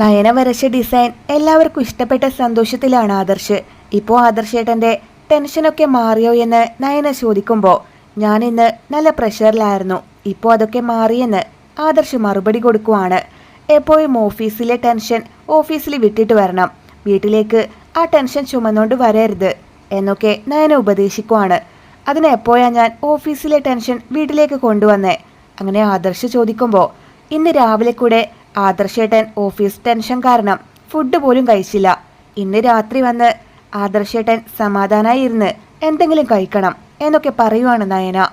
Nayana design എല്ലാവർക്കും ഇഷ്ടപ്പെട്ട സന്തോഷത്തിലാണ് ആദർശ്. ഇപ്പോൾ ആദർശേട്ടന്റെ ടെൻഷനൊക്കെ മാറിയോ എന്ന് നയന ചോദിക്കുമ്പോൾ ഞാൻ ഇന്ന് നല്ല പ്രഷറിലായിരുന്നു ഇപ്പോൾ അതൊക്കെ മാറിയെന്ന് ആദർശ് മറുപടി കൊടുക്കുവാണ്. എപ്പോഴും ഓഫീസിലെ ടെൻഷൻ ഓഫീസിൽ വിട്ടിട്ട് വരണം. വീട്ടിലേക്ക് ആ ടെൻഷൻ ചുമന്നുകൊണ്ട് വരരുത് എന്നൊക്കെ നയന ഉപദേശിക്കുവാണ്. അതിന് എപ്പോഴാണ് ഞാൻ ഓഫീസിലെ ടെൻഷൻ വീട്ടിലേക്ക് കൊണ്ടുവന്നേ? അങ്ങനെ ആദർശ് ചോദിക്കുമ്പോൾ ഇന്ന് രാവിലെ കൂടെ ആദർശേട്ടൻ ഓഫീസ് ടെൻഷൻ കാരണം ഫുഡ് പോലും കഴിച്ചില്ല. ഇന്ന് രാത്രി വന്ന് ആദർശേട്ടൻ സമാധാനായി ഇരുന്ന് എന്തെങ്കിലും കഴിക്കണം എന്നൊക്കെ പറയുവാണ് നയന.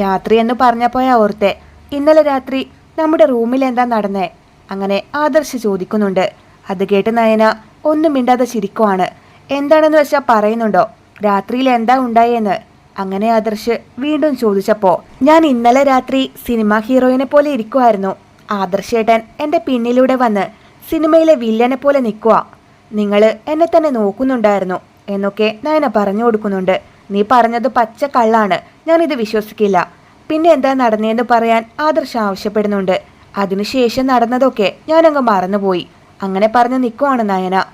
രാത്രി എന്ന് പറഞ്ഞപ്പോഴാ ഓർത്തെ. ഇന്നലെ രാത്രി നമ്മുടെ റൂമിൽ എന്താ നടന്നേ? അങ്ങനെ ആദർശ് ചോദിക്കുന്നുണ്ട്. അത് കേട്ട് നയന ഒന്നും മിണ്ടാതെ ചിരിക്കുവാണ്. എന്താണെന്ന് വെച്ചാൽ പറയുന്നുണ്ടോ? രാത്രിയിൽ എന്താ ഉണ്ടായെന്ന്? അങ്ങനെ ആദർശ് വീണ്ടും ചോദിച്ചപ്പോൾ ഞാൻ ഇന്നലെ രാത്രി സിനിമ ഹീറോയിനെ പോലെ ഇരിക്കുമായിരുന്നു ആദർശേട്ടൻ എന്റെ പിന്നിലൂടെ വന്ന് സിനിമയിലെ വില്ലനെ പോലെ നിൽക്കുക നിങ്ങൾ എന്നെ തന്നെ നോക്കുന്നുണ്ടായിരുന്നു എന്നൊക്കെ നയന പറഞ്ഞു കൊടുക്കുന്നുണ്ട്. നീ പറഞ്ഞത് പച്ച കള്ളാണ്. ഞാനിത് വിശ്വസിക്കില്ല. പിന്നെ എന്താ നടന്നതെന്ന് പറയാൻ ആദർശ ആവശ്യപ്പെടുന്നുണ്ട്. അതിനുശേഷം നടന്നതൊക്കെ ഞാനങ്ങ് മറന്നുപോയി. അങ്ങനെ പറഞ്ഞ് നിൽക്കുവാണ് നയന.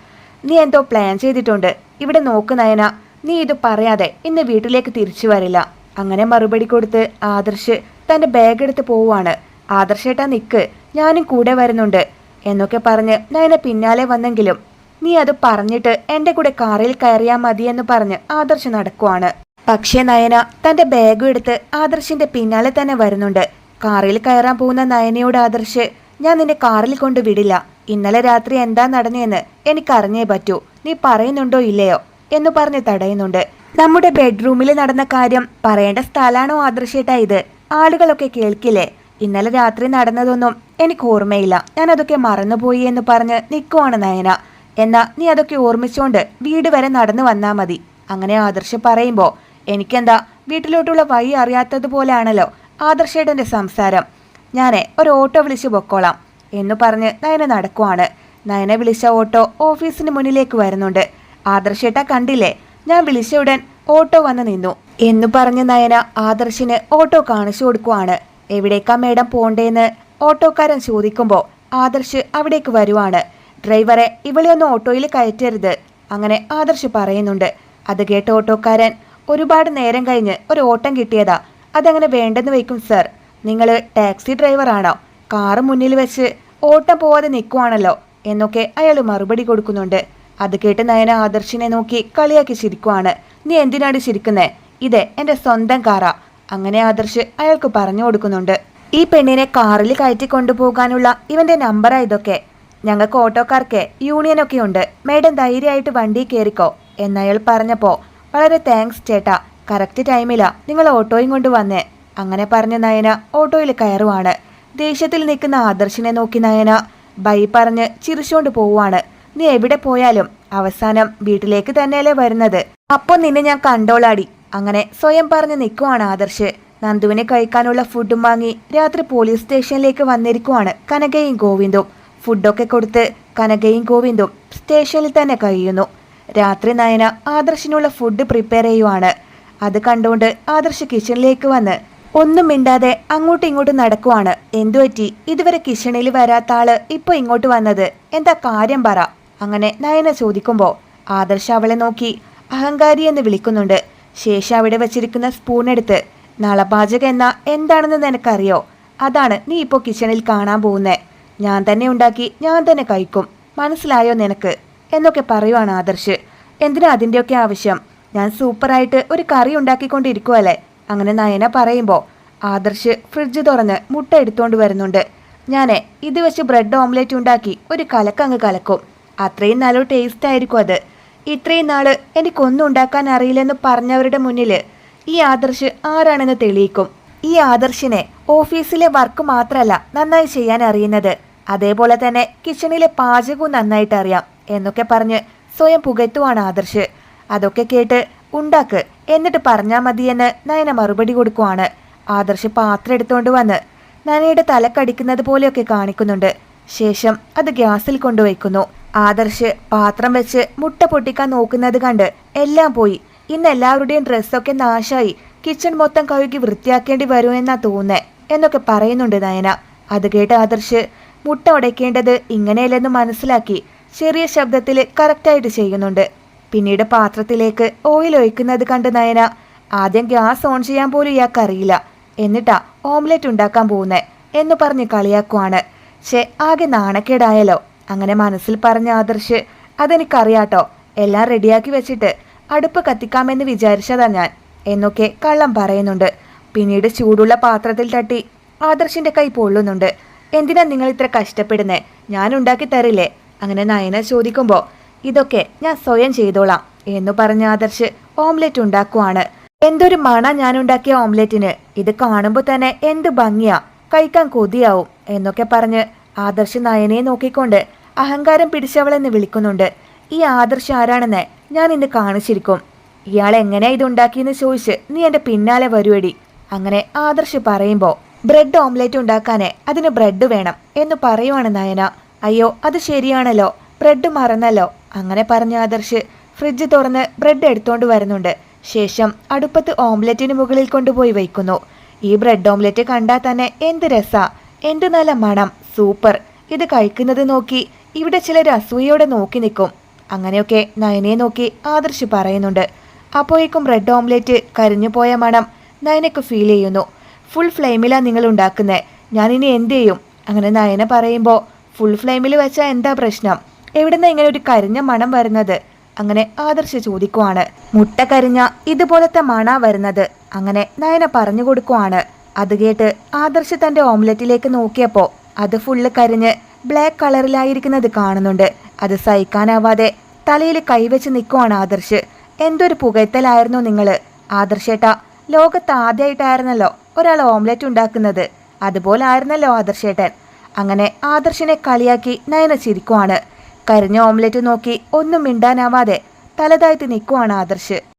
നീ എന്തോ പ്ലാൻ ചെയ്തിട്ടുണ്ട്. ഇവിടെ നോക്ക് നയന. നീ ഇത് പറയാതെ ഇന്ന് വീട്ടിലേക്ക് തിരിച്ചു വരില്ല. അങ്ങനെ മറുപടി കൊടുത്ത് ആദർശ് തന്റെ ബാഗ് എടുത്ത് പോവുകയാണ് ആദർശേട്ടാ നിക്ക് ഞാനും കൂടെ വരുന്നുണ്ട് എന്നൊക്കെ പറഞ്ഞ് നയന പിന്നാലെ വന്നെങ്കിലും നീ അത് പറഞ്ഞിട്ട് എന്റെ കൂടെ കാറിൽ കയറിയാൽ മതിയെന്ന് പറഞ്ഞ് ആദർശ് നടക്കുവാണ്. പക്ഷേ നയന തന്റെ ബാഗും എടുത്ത് ആദർശിന്റെ പിന്നാലെ തന്നെ വരുന്നുണ്ട്. കാറിൽ കയറാൻ പോകുന്ന നയനയോട് ആദർശ് ഞാൻ നിന്നെ കാറിൽ കൊണ്ട് വിടില്ല. ഇന്നലെ രാത്രി എന്താ നടന്നെന്ന് എനിക്കറിഞ്ഞേ പറ്റൂ. നീ പറയുന്നുണ്ടോ ഇല്ലയോ? എന്ന് പറഞ്ഞ് തടയുന്നുണ്ട്. നമ്മുടെ ബെഡ്റൂമിൽ നടന്ന കാര്യം പറയേണ്ട സ്ഥലമാണോ ആദർശേട്ടാ ഇത്? ആളുകളൊക്കെ കേൾക്കില്ലേ? ഇന്നലെ രാത്രി നടന്നതൊന്നും എനിക്ക് ഓർമ്മയില്ല. ഞാൻ അതൊക്കെ മറന്നുപോയി എന്ന് പറഞ്ഞ് നിൽക്കുവാണ് നയന. എന്നാ നീ അതൊക്കെ ഓർമ്മിച്ചുകൊണ്ട് വീട് വരെ നടന്നു വന്നാൽ മതി. അങ്ങനെ ആദർശ് പറയുമ്പോൾ എനിക്കെന്താ വീട്ടിലോട്ടുള്ള വഴി അറിയാത്തതുപോലെയാണല്ലോ ആദർശേട്ടന്റെ സംസാരം. ഞാൻ ഒരു ഓട്ടോ വിളിച്ച് പൊക്കോളാം എന്ന് പറഞ്ഞ് നയന നടക്കുവാണ്. നയന വിളിച്ച ഓട്ടോ ഓഫീസിന് മുന്നിലേക്ക് വരുന്നുണ്ട്. ആദർശേട്ട കണ്ടില്ലേ ഞാൻ വിളിച്ച ഉടൻ ഓട്ടോ വന്ന് നിന്നു എന്ന് പറഞ്ഞ് നയന ആദർശിന് ഓട്ടോ കാണിച്ചു കൊടുക്കുവാണ്. എവിടേക്കാ മേഡം പോണ്ടേന്ന് ഓട്ടോക്കാരൻ ചോദിക്കുമ്പോൾ ആദർശ് അവിടേക്ക് വരുവാണ്. ഡ്രൈവറെ ഇവളെ ഒന്ന് ഓട്ടോയിൽ കയറ്റരുത്. അങ്ങനെ ആദർശ് പറയുന്നുണ്ട്. അത് കേട്ട ഓട്ടോക്കാരൻ ഒരുപാട് നേരം കഴിഞ്ഞ് ഒരു ഓട്ടം കിട്ടിയതാ. അതങ്ങനെ വേണ്ടെന്ന് വയ്ക്കും സർ? നിങ്ങൾ ടാക്സി ഡ്രൈവറാണോ? കാറ് മുന്നിൽ വെച്ച് ഓട്ടം പോവാതെ നിൽക്കുവാണല്ലോ എന്നൊക്കെ അയാൾ മറുപടി കൊടുക്കുന്നുണ്ട്. അത് കേട്ട് നയന ആദർശിനെ നോക്കി കളിയാക്കി ചിരിക്കുവാണ്. നീ എന്തിനാണ് ചിരിക്കുന്നേ? ഇത് എന്റെ സ്വന്തം കാറാ. അങ്ങനെ ആദർശ് അയാൾക്ക് പറഞ്ഞു കൊടുക്കുന്നുണ്ട്. ഈ പെണ്ണിനെ കാറിൽ കയറ്റി കൊണ്ടുപോകാനുള്ള ഇവന്റെ നമ്പറാ ഇതൊക്കെ ഞങ്ങൾക്ക് ഓട്ടോക്കാർക്ക് യൂണിയനൊക്കെ ഉണ്ട്. മേഡം ധൈര്യമായിട്ട് വണ്ടി കയറിക്കോ എന്നയാൾ പറഞ്ഞപ്പോൾ വളരെ താങ്ക്സ് ചേട്ടാ. കറക്റ്റ് ടൈമിലാ നിങ്ങൾ ഓട്ടോയും കൊണ്ട് വന്നേ. അങ്ങനെ പറഞ്ഞ നയന ഓട്ടോയിൽ കയറുവാണ്. ദേഷ്യത്തിൽ നിൽക്കുന്ന ആദർശിനെ നോക്കി നയന ബൈ പറഞ്ഞ് ചിരിച്ചുകൊണ്ട് പോവാണ് നീ എവിടെ പോയാലും അവസാനം വീട്ടിലേക്ക് തന്നെയല്ലേ വരുന്നത്. അപ്പൊ നിന്നെ ഞാൻ കണ്ടോളാടി. അങ്ങനെ സ്വയം പറഞ്ഞ് നിൽക്കുവാണ് ആദർശ്. നന്ദുവിനെ കഴിക്കാനുള്ള ഫുഡും വാങ്ങി രാത്രി പോലീസ് സ്റ്റേഷനിലേക്ക് വന്നിരിക്കുവാണ് കനകയും ഗോവിന്ദും. ഫുഡൊക്കെ കൊടുത്ത് കനകയും ഗോവിന്ദും സ്റ്റേഷനിൽ തന്നെ കഴിയുന്നു. രാത്രി നയന ആദർശിനുള്ള ഫുഡ് പ്രിപ്പയർ ചെയ്യുവാണ്. അത് കണ്ടുകൊണ്ട് ആദർശ് കിച്ചണിലേക്ക് വന്ന് ഒന്നും മിണ്ടാതെ അങ്ങോട്ടും ഇങ്ങോട്ടും നടക്കുവാണ്. എന്തുപറ്റി ഇതുവരെ കിച്ചണിൽ വരാത്ത ആൾ ഇപ്പൊ ഇങ്ങോട്ട് വന്നത്? എന്താ കാര്യം പറ. അങ്ങനെ നയന ചോദിക്കുമ്പോൾ ആദർശ് അവളെ നോക്കി അഹങ്കാരി എന്ന് വിളിക്കുന്നുണ്ട്. ശേഷം അവിടെ വെച്ചിരിക്കുന്ന സ്പൂൺ എടുത്ത് നളപാചകം എന്ന? എന്താണെന്ന് നിനക്കറിയോ? അതാണ് നീ ഇപ്പോൾ കിച്ചണിൽ കാണാൻ പോകുന്നേ. ഞാൻ തന്നെ ഉണ്ടാക്കി ഞാൻ തന്നെ കഴിക്കും. മനസ്സിലായോ നിനക്ക്? എന്നൊക്കെ പറയുവാണ് ആദർശ്. എന്തിനാ അതിന്റെയൊക്കെ ആവശ്യം? ഞാൻ സൂപ്പറായിട്ട് ഒരു കറി ഉണ്ടാക്കിക്കൊണ്ടിരിക്കുവല്ലേ? അങ്ങനെ നയന പറയുമ്പോൾ ആദർശ് ഫ്രിഡ്ജ് തുറന്ന് മുട്ട എടുത്തുകൊണ്ട് വരുന്നുണ്ട്. ഞാൻ ഇത് വെച്ച് ബ്രെഡ് ഓംലെറ്റ് ഉണ്ടാക്കി ഒരു കലക്കങ്ങ് കലക്കും. അത്രയും നല്ല ടേസ്റ്റ് ആയിരിക്കും അത്. ഇത്രയും നാൾ എനിക്കൊന്നും ഉണ്ടാക്കാൻ അറിയില്ലെന്ന് പറഞ്ഞവരുടെ മുന്നിൽ ഈ ആദർശ് ആരാണെന്ന് തെളിയിക്കും. ഈ ആദർശിനെ ഓഫീസിലെ വർക്ക് മാത്രമല്ല നന്നായി ചെയ്യാൻ അറിയുന്നത്. അതേപോലെ തന്നെ കിച്ചണിലെ പാചകവും നന്നായിട്ട് അറിയാം എന്നൊക്കെ പറഞ്ഞ് സ്വയം പുകഴ്ത്തുവാണ് ആദർശ്. അതൊക്കെ കേട്ട് ഉണ്ടാക്ക് എന്നിട്ട് പറഞ്ഞാൽ മതിയെന്ന് നയന മറുപടി കൊടുക്കുവാണ്. ആദർശ് പാത്രം എടുത്തുകൊണ്ട് വന്ന് നനയുടെ തലക്കടിക്കുന്നത് പോലെയൊക്കെ കാണിക്കുന്നുണ്ട്. ശേഷം അത് ഗ്യാസിൽ കൊണ്ടുവയ്ക്കുന്നു. ആദർശ് പാത്രം വെച്ച് മുട്ട പൊട്ടിക്കാൻ നോക്കുന്നത് കണ്ട് എല്ലാം പോയി. ഇന്ന് എല്ലാവരുടെയും ഡ്രസ്സൊക്കെ നാശായി. കിച്ചൺ മൊത്തം കഴുകി വൃത്തിയാക്കേണ്ടി വരുമെന്നാ തോന്നേ എന്നൊക്കെ പറയുന്നുണ്ട് നയന. അത് കേട്ട് ആദർശ് മുട്ട ഉടയ്ക്കേണ്ടത് ഇങ്ങനെയല്ലെന്ന് മനസ്സിലാക്കി ചെറിയ ശബ്ദത്തിൽ കറക്റ്റായിട്ട് ചെയ്യുന്നുണ്ട്. പിന്നീട് പാത്രത്തിലേക്ക് ഓയിൽ ഒഴിക്കുന്നത് കണ്ട് നയന ആദ്യം ഗ്യാസ് ഓൺ ചെയ്യാൻ പോലും ഇയാൾക്ക് അറിയില്ല. എന്നിട്ടാ ഓംലെറ്റ് ഉണ്ടാക്കാൻ പോകുന്നേ? എന്ന് പറഞ്ഞ് കളിയാക്കുവാണ്. ഷേ ആകെ നാണക്കേടായല്ലോ. അങ്ങനെ മനസ്സിൽ പറഞ്ഞ ആദർശ് അതെനിക്കറിയാട്ടോ എല്ലാം റെഡിയാക്കി വെച്ചിട്ട് അടുപ്പ് കത്തിക്കാമെന്ന് വിചാരിച്ചതാ ഞാൻ എന്നൊക്കെ കള്ളം പറയുന്നുണ്ട്. പിന്നീട് ചൂടുള്ള പാത്രത്തിൽ തട്ടി ആദർശിന്റെ കൈ പൊള്ളുന്നുണ്ട്. എന്തിനാ നിങ്ങൾ ഇത്ര കഷ്ടപ്പെടുന്നേ? ഞാൻ ഉണ്ടാക്കി തരില്ലേ? അങ്ങനെ നയന ചോദിക്കുമ്പോൾ ഇതൊക്കെ ഞാൻ സ്വയം ചെയ്തോളാം എന്നു പറഞ്ഞ ആദർശ് ഓംലെറ്റ് ഉണ്ടാക്കുവാണ്. എന്തൊരു മണ ഞാൻ ഉണ്ടാക്കിയ ഓംലെറ്റിന്. ഇത് കാണുമ്പോൾ തന്നെ എന്ത് ഭംഗിയാ. കഴിക്കാൻ കൊതിയാവും എന്നൊക്കെ പറഞ്ഞ് ആദർശ് നയനെ നോക്കിക്കൊണ്ട് അഹങ്കാരം പിടിച്ചവളെന്ന് വിളിക്കുന്നുണ്ട്. ഈ ആദർശ ആരാണെന്ന് ഞാൻ ഇന്ന് കാണിച്ചിരിക്കും. ഇയാൾ എങ്ങനെയാ ഇത് ഉണ്ടാക്കിയെന്ന് ചോദിച്ച് നീ എന്റെ പിന്നാലെ വരുവടി. അങ്ങനെ ആദർശ് പറയുമ്പോ ബ്രെഡ് ഓംലെറ്റ് ഉണ്ടാക്കാനേ അതിന് ബ്രെഡ് വേണം എന്ന് പറയുവാണ് നയന. അയ്യോ അത് ശരിയാണല്ലോ. ബ്രെഡ് മറന്നല്ലോ. അങ്ങനെ പറഞ്ഞ ആദർശ് ഫ്രിഡ്ജ് തുറന്ന് ബ്രെഡ് എടുത്തോണ്ട് വരുന്നുണ്ട്. ശേഷം അടുപ്പത്ത് ഓംലെറ്റിന് മുകളിൽ കൊണ്ടുപോയി വയ്ക്കുന്നു. ഈ ബ്രെഡ് ഓംലെറ്റ് കണ്ടാൽ തന്നെ എന്ത് രസ. എന്ത് നല്ല മണം. സൂപ്പർ. ഇത് കഴിക്കുന്നത് നോക്കി ഇവിടെ ചിലർ അസൂയയോടെ നോക്കി നിൽക്കും. അങ്ങനെയൊക്കെ നയനയെ നോക്കി ആദർശ് പറയുന്നുണ്ട്. അപ്പോഴേക്കും ബ്രെഡ് ഓംലെറ്റ് കരിഞ്ഞു പോയ മണം നയനക്ക് ഫീൽ ചെയ്യുന്നു. ഫുൾ ഫ്ലെയിമിലാണ് നിങ്ങൾ ഉണ്ടാക്കുന്നത് ഞാനിനി എന്ത് ചെയ്യും? അങ്ങനെ നയന പറയുമ്പോൾ ഫുൾ ഫ്ലെയിമിൽ വെച്ചാൽ എന്താ പ്രശ്നം? എവിടുന്ന ഇങ്ങനെ ഒരു കരിഞ്ഞ മണം വരുന്നത്? അങ്ങനെ ആദർശ് ചോദിക്കുവാണ്. മുട്ട കരിഞ്ഞ ഇതുപോലത്തെ മണ വരുന്നത്? അങ്ങനെ നയന പറഞ്ഞു കൊടുക്കുവാണ്. അത് കേട്ട് ആദർശ് തന്റെ ഓംലെറ്റിലേക്ക് നോക്കിയപ്പോ അത് ഫുള്ള് കരിഞ്ഞ് ബ്ലാക്ക് കളറിലായിരിക്കുന്നത് കാണുന്നുണ്ട്. അത് സഹിക്കാനാവാതെ തലയിൽ കൈവച്ച് നിൽക്കുവാണ് ആദർശ്. എന്തൊരു പുകഴ്ത്തലായിരുന്നു നിങ്ങൾ. ആദർശേട്ടാ ലോകത്ത് ആദ്യമായിട്ടായിരുന്നല്ലോ ഒരാൾ ഓംലെറ്റ് ഉണ്ടാക്കുന്നത്. അതുപോലെ ആയിരുന്നല്ലോ ആദർശേട്ടൻ അങ്ങനെ ആദർശിനെ കളിയാക്കി നയന ചിരിക്കുവാണ്. കരിഞ്ഞ ഓംലെറ്റ് നോക്കി ഒന്നും മിണ്ടാനാവാതെ തലതാഴ്ത്തി നിൽക്കുവാണ് ആദർശ്.